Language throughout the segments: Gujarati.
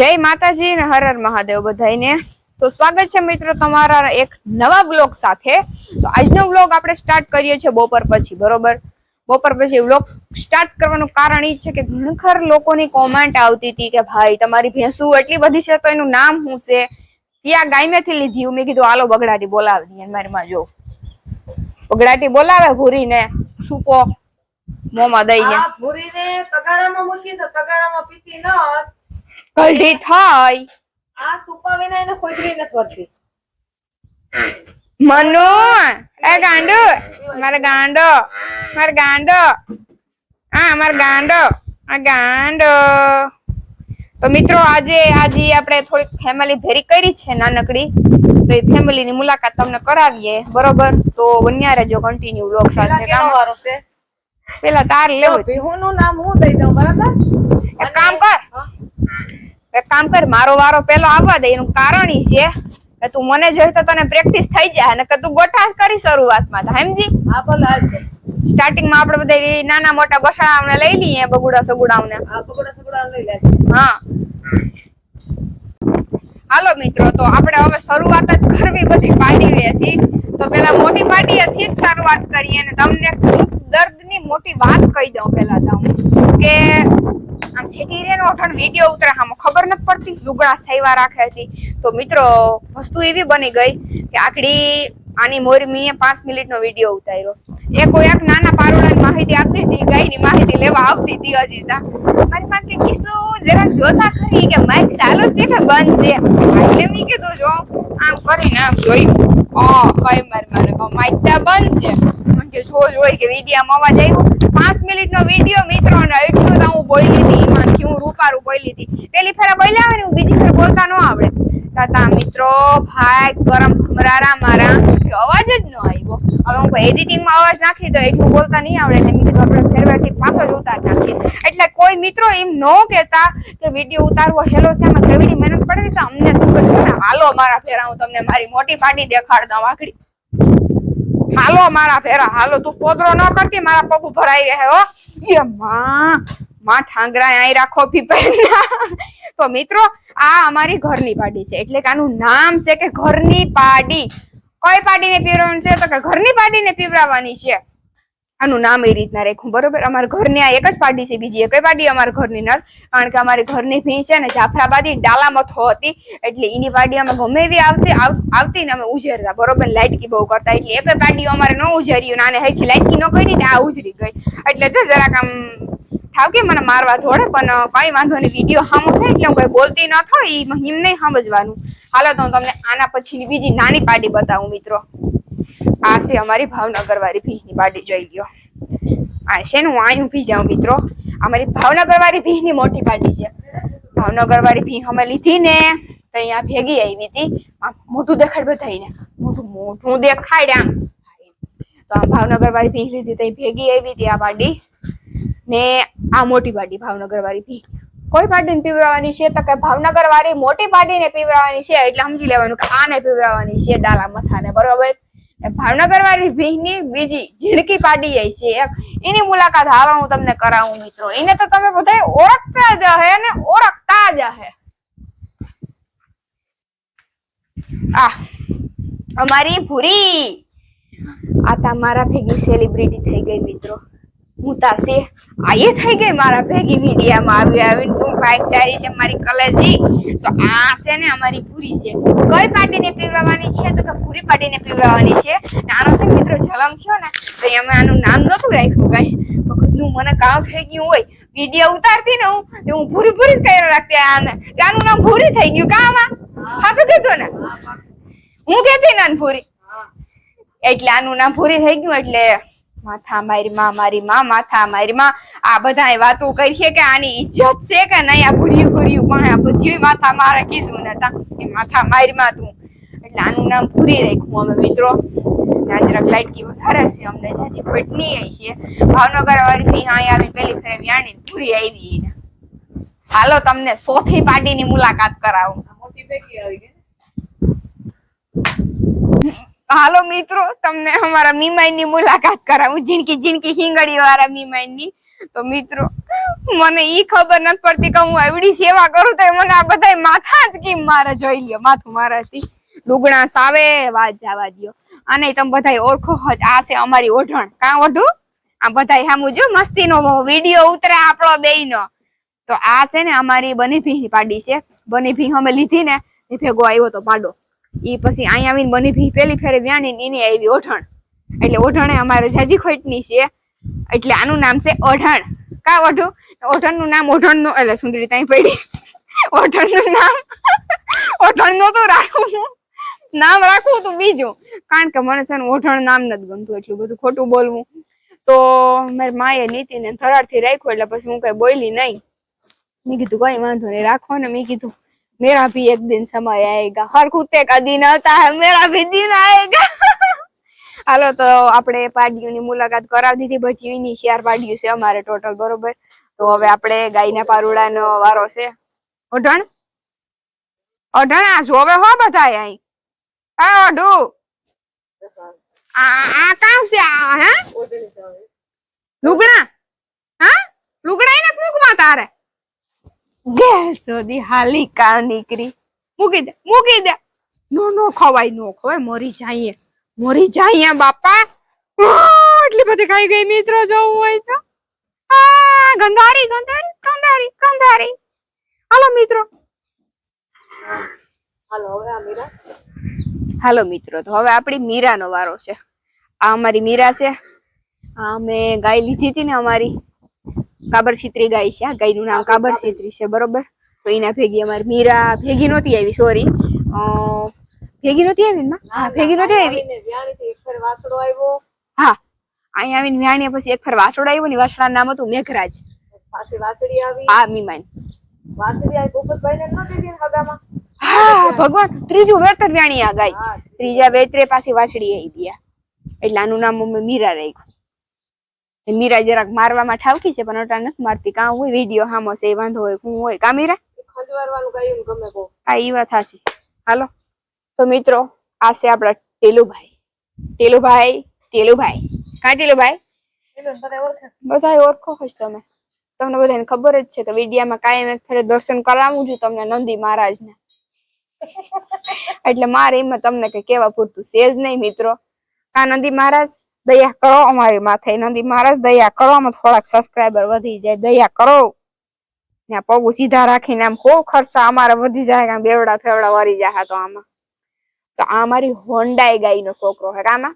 જય માતાજી ને હર હર મહાદેવ બધાને તો સ્વાગત છે મિત્રો તમારા એક નવા બ્લોગ સાથે. તો આજનો બ્લોગ આપણે સ્ટાર્ટ કરીએ છીએ બપોર પછી, બરોબર? બપોર પછી બ્લોગ સ્ટાર્ટ કરવાનું કારણ એ છે કે ઘણખર લોકોની કોમેન્ટ આવતી હતી કે ભાઈ તમારી ભેંસુ એટલી બધી છે તો એનું નામ શું છે? ત્યાં ગાયમેથી લીધી મેં કીધું આલો બગડાટી બોલાવી મારી માં જો. બગડાટી બોલાવે ભૂરીને, સૂપો મોમાં દઈને. ભૂરીને તગારામાં મૂકી તગારામાં પીતી ન હોત. થાય. આ સુપા વિના એને ખોદરી નથી વળતી મનુ એ ગાંડો મારે ગાંડો મારો ગાંડો. હા મારો ગાંડો આ ગાંડો. તો મિત્રો આજે આજે આપણે થોડીક ફેમિલી ભેરી કરી છે નાનકડી. તો એ ફેમિલી ની મુલાકાત તમને કરાવીએ બરોબર? તો બન્યા રહેજો કન્ટિન્યુ બ્લોગ સાથે કામ વારો છે. પેલા તાર લેવું. ભીહુનું નામ હું દઈ દઉં બરાબર? એક કામ કર. એક કામ કર મારો વારો પેલો આવવા દે એનું કારણ ઈ છે કે તું મને જોઈ તો તને પ્રેક્ટિસ થઈ જાય અને કે તું ગોઠા કરી શરૂઆતમાં તો સમજી? હા ભલે આજ દે. સ્ટાર્ટિંગમાં આપણે બધા નાના મોટા બસાડાઓને લઈ લઈએ બગુડા સગુડાઓને. આ બગુડા સકોડા લઈ લે હા. હાલો મિત્રો તો આપણે હવે શરૂઆત જ કરવી બધી પાર્ટીઓથી તો પેલા મોટી પાર્ટીએથી જ શરૂઆત કરીએ અને તમને દુઃખ દર્દની મોટી વાત કહી દઉં પેલા તો કે આમ છેટી રે ઓઠણ વીડિયો ઉતરે આમ ખબર નથી પડતી, લુગડા સૈવા રાખે હતી. તો મિત્રો, વસ્તુ એવી બની ગઈ કે આકડી આની મોરમીએ પાંચ મિનિટનો વીડિયો ઉતાર્યો. એ કોઈ એક નાના પારોડાની માહિતી આપતી હતી, ગાયની માહિતી લેવા આવતી હતી હજી તા. મારી પાસે કિસ્સો જરા જોતા ખરી કે માઇક ચાલુ છે કે બંધ છે? એટલે મેં કીધું જો. આમ કરીને આમ જોયું ઓ કઈ માર, મારે કહું માઇક તો બંધ છે. કે જો જોઈ કે વિડીયોમાં અવાજ આવ્યો. પાંચ મિનિટનો વીડિયો મિત્રો ને એટલું તો હું બોલી હતી, એમાં હું રૂપારું બોલી હતી. પેલી ફેરા બોલ્યા આવે ને હું બીજી ફેર બોલતા ન આવડે. તાતા મિત્રો ભાઈ ગરમ ભમરારા મારા. અવાજ જ ન હવે હું એડિટિંગમાં અવાજ નાખી તો એટલું બોલતા નહીં આવડે એટલે મેં આપણે ફેરવેથી પાછો જ ઉતાર નાખીએ. એટલે કોઈ મિત્રો એમ ન કહેતા કે વીડિયો ઉતારવો, હેલો છે આમાં કેવી મહેનત પડે તો અમને શું છે હાલો મારા ફેરા, હું તમને મારી મોટી પાટી દેખાડ આખડી હાલો મારા ફેરા, હાલો, તું પોદરો ન કરતી મારા પગ ભરાઈ રહે હો. એ માં માં ઠાંગરા અહીં રાખો પીપળના તો મિત્રો, આ અમારી ઘરની પાડી છે. એટલે કે આનું નામ છે કે ઘરની પાડી. કઈ ને પીવરાવવાનું છે તો કે ઘરની પાડીને પીવડાવવાની છે? આનું નામ એ રીતના રાખ્યું, બરોબર? અમારે ઘરની આ એક જ પાર્ટી છે, બીજી એક પાર્ટી અમારા ઘરની નથી, કારણ કે અમારી ઘરની ભી છે ને જાફરાબાદી ડાલામથો હતી, એટલે એની પાર્ટી અમે ગમે એવી આવતી, આવ- આવતી ને અમે ઉજેરતા, બરોબર? લાઇટકી બહુ કરતા, એટલે એક પાર્ટી અમારે ન ઉજેર્યું ને આને હરખી લાઇટકી ન કરી ને આ ઉજરી ગઈ. એટલે જો જરાક આમ થાવ કે મને મારવા ધોડે પણ કઈ વાંધો નહીં, વીડિયો સામો એટલે હું કઈ બોલતી ન થાય ઈ હિમ નહીં સમજવાનું. હાલો તો હું તમને આના પછીની બીજી નાની પાર્ટી બતાવું, મિત્રો. આ છે અમારી ભાવનગર વાળી ભીની પાર્ટી જોઈ લ્યો. આ છે ને હું અહીં ઊભી જાઉં, મિત્રો. અમારી ભાવનગર વાળી ભીની મોટી પાર્ટી છે. ભાવનગર વાળી ભી અમે લીધી ને, તો અહીંયા ભેગી આવી હતી. મોટું દેખાડ બધાઈને મોટું મોઢું દેખાડ આમ તો ભાવનગર વાળી ભી લીધી, તો ભેગી આવી હતી આ પાડી. ને આ મોટી પાડી ભાવનગર વાળી ભી. કોઈ પાડીને પીવડાવવાની છે તો કે ભાવનગર વાળી મોટી પાડીને પીવડાવવાની છે એટલે સમજી લેવાનું કે આને પીવડાવવાની છે ડાલા મથાને, બરોબર? ભાવનગર વાળી ભીની બીજી ઝીણકી પાડી જાય છે એની મુલાકાત હાલો હું તમને કરાવું મિત્રો. એને તો તમે બધા ઓળખતા જ હે ને ઓળખતા જ હે. આ, અમારી ભૂરી. આ તમારા ભેગી સેલિબ્રિટી થઈ ગઈ મિત્રો. હું તાસે આયે થઈ ગઈ મારા ભેગી મીડિયામાં આવી આવીને તું બાઈક ચારી છે મારી કલેજી. તો આ છે ને અમારી પૂરી છે. કઈ પાર્ટીને પીવડાવવાની છે? તો કે પૂરી પાર્ટીને પીવડાવવાની છે. ને આનો છે ને મિત્રો જલમ થયો ને તો અમે આનું નામ નતું રાખ્યું કઈ. વખતનું મને કામ થઈ ગયું હોય. વીડિયો ઉતારતી ને હું તો હું ભૂરી ભૂરી જ કર્યા રાખતી આને. આનું નામ ભૂરી થઈ ગયું. કામાં હાસું કીધું ને? હું કહેતી ને પૂરી એટલે આનું નામ પૂરી થઈ ગયું એટલે માથા મારી માં માથા મારી આ બધા વાતો કરી છે કે આની ઇજ્જત છે કે નહીં? આ ભૂર્યું ભૂર્યું પણ આ બધું માથા મારે કીધું નતા એ માથા મારી તું. એટલે આનું નામ ભૂરી રાખ્યું અમે મિત્રો. જરાક લાઈટ કી વધારે છે અમને. આવી છે. ભાવનગર વાળી અહીં આવી પેલી ફેરે વ્યાણી ભૂરી આવી હાલો તમને સોથી પાર્ટીની મુલાકાત કરાવું. મોટી ભેગી આવી ગઈ હાલો મિત્રો, તમને અમારા મીમાઈની મુલાકાત કરાવું. ઝીણકી ઝીણકી હિંગળી વાળા મીમાઈની. તો મિત્રો, મને ઈ ખબર નથી પડતી કે હું એવડી સેવા કરું તો મને આ બધા માથા જ કેમ મારે જોઈ લ્યો, માથું મારાથી. ડુગણા સાવે વાત જવા દ્યો. અને તમે બધા ઓળખો જ, આ છે અમારી ઓઢણ. કાં ઓઢું? આ બધા હામુ જો મસ્તીનો વીડિયો ઉતરે આપણો બેયનો. તો આ છે ને અમારી બની ભી પાડી છે. બની ભી અમે લીધી ને, એ ભેગો આવ્યો તો પાડો. ઈ પછી અહીંયા આવીને બની ભી પેલી ફેરે વ્યાણી એની આવી ઓઢણ. એટલે ઓઢણે અમારે જાજી ખોટની છે. એટલે આનું નામ છે ઓઢણ. કા ઓઢું? ઓઢણનું નામ ઓઢણનું એટલે સુંદરી ત્યાં પડી. ઓઢણનું નામ ઓઢણનું તો છું નામ રાખવું તો બીજું. કારણ કે મને છે ને ઓઢણ નામ નથી ગમતું એટલું બધું ખોટું બોલવું. તો મારી માએ નીતિને થરારથી રાખ્યું એટલે પછી હું કઈ બોલી નહીં. મેં કીધું, કઈ વાંધો નહીં, રાખો ને. મેં કીધું मेरा भी एक दिन समय आएगा। हर कुत्ते का दिन आता है, मेरा भी दिन आएगा। હાલો તો આપણે પાડીઓની મુલાકાત કરાવી દીધી ભજીવીની શેર પાડ્યું છે અમારે ટોટલ બરોબર? તો હવે આપણે ગાયના પારુડાનો વારો છે. ઓઢણ ઓઢણ આ જોવે હો બધા અહીં આ ઓઢું આ કામ છે આ લુગડા. હા? લુગડા એને મૂકવા તારે. ગેસ સુધી હાલી કા નીકળી? મૂકી દે મૂકી દે. નો નો ખવાય નો ખવાય. મોરી જાય મોરી જાય બાપા. એટલી બધી ખાઈ ગઈ મિત્રો જવું હોય તો. આ ગંધારી ગંધારી ગંધારી ગંધારી. હાલો મિત્રો. હાલો હવે આ મીરા? હાલો મિત્રો તો હવે આપણી મીરાનો વારો છે. આ અમારી મીરા છે. આ અમે ગાય લીધી હતી ને અમારી. કાબર સિત્રી ગાય છે આ ગાયનું નામ કાબર સિત્રી છે બરોબર? તો એના ભેગી અમારી મીરા ભેગી નહોતી આવી સોરી ભેગી નહોતી આવી ને હા ભેગી નહોતી આવી? એક વાસડો આવ્યો. હા અહીંયા આવીને વ્યાણીયા પછી એક ફર વાસોડ આવ્યો ને વાસણા નામ હતું મેઘરાજ. વાસળી આવી. આ મીમાન. વાસડી આવી ભૂપતભાઈ ને ન દીધી હગામાં? હા ભગવાન ત્રીજું વેતર વ્યાણી આ ગાય. ત્રીજા. વેતરે પાસે વાસડી આવી ગયા. એટલે આનું નામ મમ્મી મીરા રાખ્યું. મીરા જરાક મારવામાં ઠાવકી છે પણ નથી મારતી. કાં હોય વીડિયો હામો છે એ વાંધો હોય હું હોય. કા મીરા? આ ઈ વાત હાસી હાલો. તો મિત્રો આ છે આપણા ટેલુભાઈ. ટેલુભાઈ ટેલુભાઈ. કા ટેલુભાઈ? બધા ઓળખે છે. તમે. તમને બધાને ખબર જ છે કે વિડીયામાં કાયમ એક ફેરે દર્શન કરાવું છું તમને નંદી મહારાજને. એટલે મારે એમાં તમને કઈ કેવા પૂરતું છે જ નહીં મિત્રો. કા નંદી મહારાજ? દયા કરો અમારી માથે. નંદી મહારાજ દયા કરો. અમે થોડાક સબસ્ક્રાઈબર વધી જાય. દયા કરો. ત્યાં પગું સીધા રાખીને આમ ખૂબ ખર્ચા અમારે વધી જાય આમ બેવડા ફેવડા વરી જાય તો આમાં. તો આ અમારી હોન્ડાઈ ગાય નો છોકરો હે કામાં?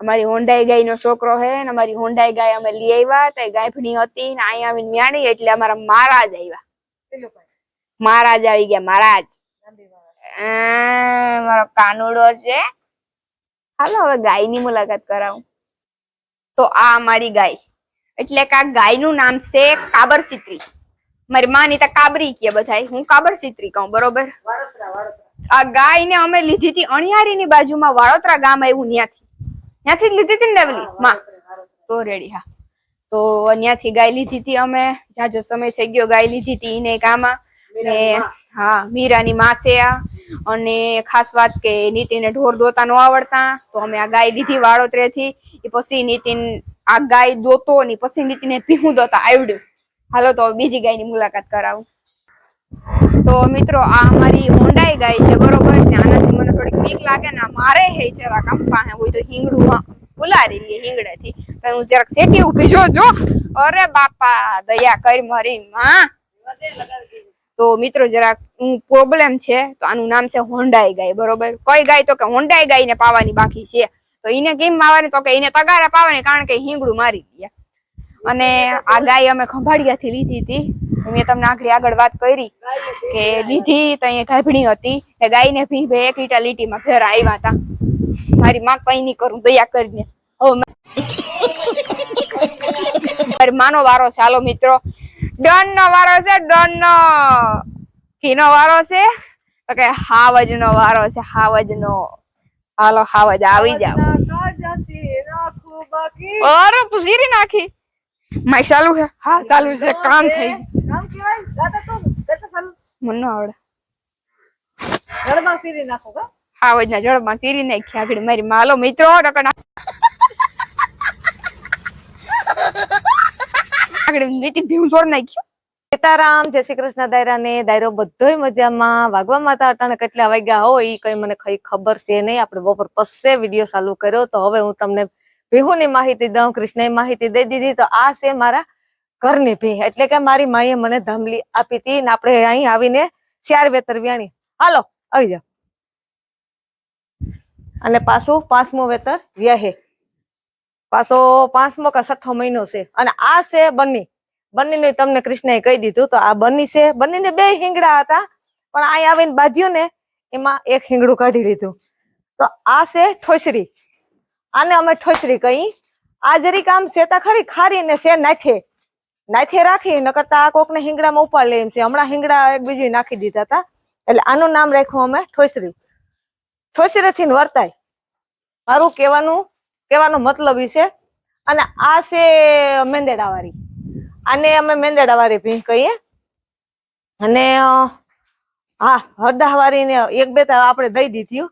અમારી હોન્ડાઈ ગાય નો છોકરો હે ને અમારી હોન્ડાઈ ગાય અમે લઈ આવ્યા તો ગાયફણી હતી ને અહીંયા આવીને મ્યાણી એટલે અમારા મહારાજ આવ્યા. મહારાજ આવી ગયા મહારાજ. મારો કાનુડો છે. હાલો હવે ગાયની મુલાકાત કરાવું. તો આ અમારી ગાય. એટલે કે આ ગાયનું નામ છે કાબર સિત્રી મારી માની તો કાબરી કે બધાય. હું કાબર સિત્રી કહું બરોબર? આ ગાય ને અમે લીધી હતી અણિયારીની બાજુમાં વાળોતરા ગામ આવ્યું ત્યાંથી ત્યાંથી જ લીધી હતી ને લેવલી માં. તો રેડી હા. તો ત્યાંથી ગાય લીધી હતી અમે. જાજો સમય થઈ ગયો ગાય લીધી હતી ને કામાં. ને હા, મીરાની માસે આ. અને ખાસ વાત કે નીતિને ઢોર દોતા ન આવડતા, તો અમે આ ગાય લીધી વાળોતરેથી એ પછી નીતિન આ ગાય દોતો ને પછી નીતિને ભીહું દોતા આવડ્યું. હાલો તો બીજી ગાયની મુલાકાત કરાવું. તો મિત્રો, આ અમારી હોન્ડાઈ ગાય છે, બરોબર? ને આનાથી મને થોડીક બીક લાગે ને મારે હે આમ પાસે હોય તો હિંગડું ઉલારી લે હિંગડેથી તો હું જરાક શેઠી ઊભી જો જો. અરે બાપા, દયા કરી મારી માં. તો મિત્રો જરાક પ્રોબ્લેમ છે, તો આનું નામ છે હોન્ડાઈ ગાય, બરોબર? કઈ ગાય તો કે હોન્ડાઈ ગાય ને પાવાની બાકી છે. તો એને કેમ માવાની તો કે એને તગારા પાવાની, કારણ કે હિંગડું મારી ગયા. અને આ ગાય અમે ખંભાળિયાથી લીધી હતી. મેં તમને આખરી આગળ વાત કરી કે લીધી તો અહીંયા ગાભણી હતી. એ ગાયને ભી બે એક ઈટા લીટીમાં ફેર આવ્યા હતા મારી માં કઈ નહીં કરું, દયા કરીને. હવે મારો માનો વારો ચાલો મિત્રો. ડન નો વારો છે ડન નો ઘીનો વારો છે. તો કે હાવજ નો વારો છે હાવજ નો હાલો હાવજ આવી જાવ અરે પૂછી નાખી? માઈક ચાલુ છે. હા ચાલુ છે કામ થઈ. મને આવડે. જળમાં સીરી નાખો હાવજ ના જળમાં ચીરી નાખી આગળ મારી માલો મિત્રો ટકના. આગળ નીતિન ભીમ છોડ નાખ્યું. સીતારામ, જય શ્રી કૃષ્ણ દાયરા ને દાયરો બધો મજામાં. વાગવા માતા અટાણે કેટલા વાગ્યા હોય એ કઈ મને કઈ ખબર છે નહીં. આપણે બપોર પસે વીડિયો ચાલુ કર્યો, તો હવે હું તમને ભીહુની માહિતી દઉં કૃષ્ણની માહિતી દઈ દીધી. તો આ છે મારા ઘરની ભી એટલે કે મારી માએ મને ધમલી આપી હતી ને આપણે અહીં આવીને ચાર વેતર વ્યાણી. હાલો, આવી જાઓ. અને પાછું પાંચમો વેતર વ્યાહે. પાછો પાંચમો કે છઠ્ઠો મહિનો છે. અને આ છે બન્ની. બંનેને તમને કૃષ્ણએ કહી દીધું તો આ બન્ની છે. બંનેને બે હિંગડા હતા. પણ અહીં આવીને બાજ્યું ને એમાં એક હિંગડું કાઢી લીધું. તો આ છે ઠોસરી. આને અમે ઠોસરી કહી. આ જરી કામ શેતા ખરી ખારી ને છે નાથે. નાથે રાખી ન કરતા આ કોકને હિંગડામાં ઉપાડ લે એમ છે. હમણાં હિંગડા એક બીજું નાખી દીધા હતા એટલે આનું નામ રાખ્યું અમે ઠોસરી. ઠોસરેથી વર્તાય. મારું કહેવાનું કહેવાનો મતલબ ઈ છે. અને આ છે મેંદેડાવાળી. આને અમે મેંદેડાવાળી ભીંગ કહીએ. અને હા હરદાવાળી ને એક બે તો આપણે દઈ દીધી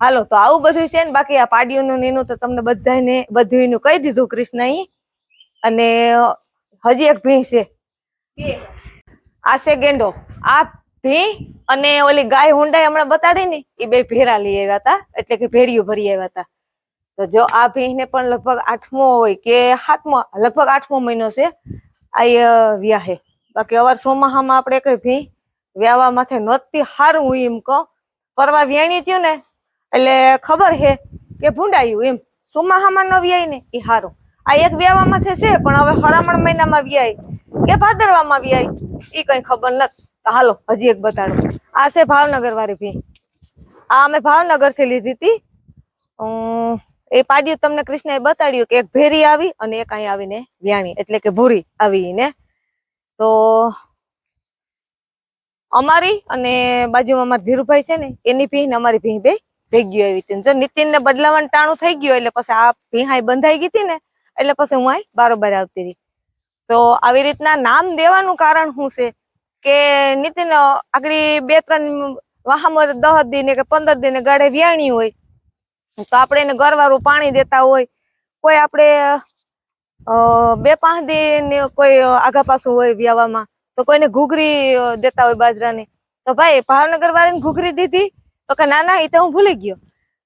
હાલો તો આવું બધું છે ને બાકી આ પાડીઓનું ને એનું તો તમને બધાને બધું કહી દીધું કૃષ્ણ અને હજી એક ભીં છે. આ છે ગેંડો. આ ભી અને ઓલી ગાય હુંડાઈ હમણાં બતાડી ને એ બે ભેરા લઈ આવ્યા હતા. એટલે કે ભેરિયું ભરી આવ્યા હતા. તો જો આ ભીંને પણ લગભગ આઠમો હોય કે સાતમો, લગભગ આઠમો મહિનો છે આ વ્યાહે બાકી અવાર સોમાહામાં આપણે કઈ ભી વ્યાવા માથે નહોતી હારું હું એમ કહું. પરવા વ્યાણી થયું ને, એટલે ખબર હે કે ભૂંડાયું એમ. સોમાહામાં ન વ્યાય ને, એ હારું. આ એક વ્યાવા માથે છે, પણ હવે હરામણ મહિનામાં વ્યાય. કે ભાદરવામાં વ્યાય? એ કઈ ખબર નથી. હાલો, હજી એક બતાડો. આ છે ભાવનગર વાળી ભી આ અમે ભાવનગરથી લીધી હતી. એ પાડ્યું તમને કૃષ્ણએ બતાડ્યું કે એક ભેરી આવી અને એક અહીં આવીને વ્યાણી, એટલે કે ભૂરી આવી ને. તો અમારી અને બાજુમાં અમારા ધીરુભાઈ છે ને, એની ભીહ અમારી ભીહ બે ભેગી આવી હતી. જો નીતિન ને બદલાવાનું ટાણું થઈ ગયું એટલે પછી આ ભીહાઈ બંધાઈ ગઈ હતી ને, એટલે પછી હું અહીં બારોબાર આવતી રહી. તો આવી રીતના નામ દેવાનું કારણ શું છે કે નીતિન આગળ બે ત્રણ વાહમાં દહ દિને કે પંદર દિને ગાડે વ્યાણી હોય તો આપણે એને ગરવાળું પાણી દેતા હોય, કોઈ આપણે બે પાંચ દિન કોઈ આગા પાછું હોય વ્યાવામાં, તો કોઈને ઘૂઘરી દેતા હોય બાજરાની. તો ભાઈ ભાવનગર વાળાને ઘૂઘરી દીધી, તો કે ના ના, એ તો હું ભૂલી ગયો.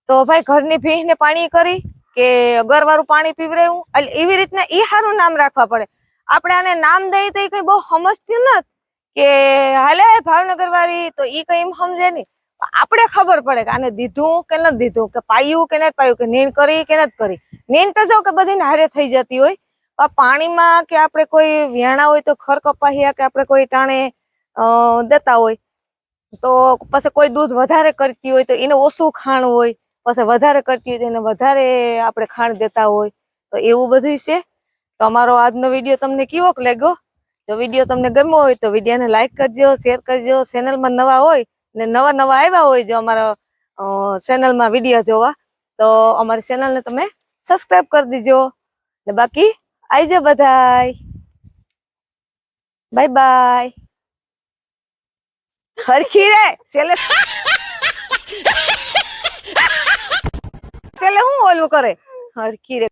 તો ભાઈ, ઘરની ભીંને પાણી કરી કે ગરવાળું પાણી પીવરાયું. એટલે એવી રીતના એ સારું નામ રાખવા પડે. આપણે આને નામ દઈએ તો એ કઈ બહુ સમજતી નથી કે, હાલે ભાવનગર વાળી તો એ કઈ એમ સમજે નહીં. આપણે ખબર પડે કે આને દીધું કે નથી દીધું, કે પાયું કે નથી પાયું, કે નીણ કરી કે નથી કરી. નીણ તો જો કે બધી હારે થઈ જતી હોય. પણ પાણીમાં કે આપણે કોઈ વ્યાણા હોય તો ખર કપાહિયા કે આપણે કોઈ ટાણે દેતા હોય, તો પછી કોઈ દૂધ વધારે કરતી હોય તો એને ઓછું ખાણ હોય. પછી વધારે કરતી હોય તો એને વધારે આપણે ખાણ દેતા હોય. તો એવું બધું છે. તો અમારો આજનો વીડિયો તમને કેવો લાગ્યો? જો વીડિયો તમને ગમ્યો હોય તો વિડીયોને લાઈક કરજો, શેર કરજો. ચેનલમાં નવા હોય ને નવા નવા આવ્યા હોય જો અમારા ચેનલમાં વીડિયો જોવા, તો અમારી ચેનલને તમે સબસ્ક્રાઇબ કરી દીજો. ને બાકી આવજો બધાય. બાય બાય ખરખી રે સેલે સેલે હું ઓલું કરે? હરખી રે.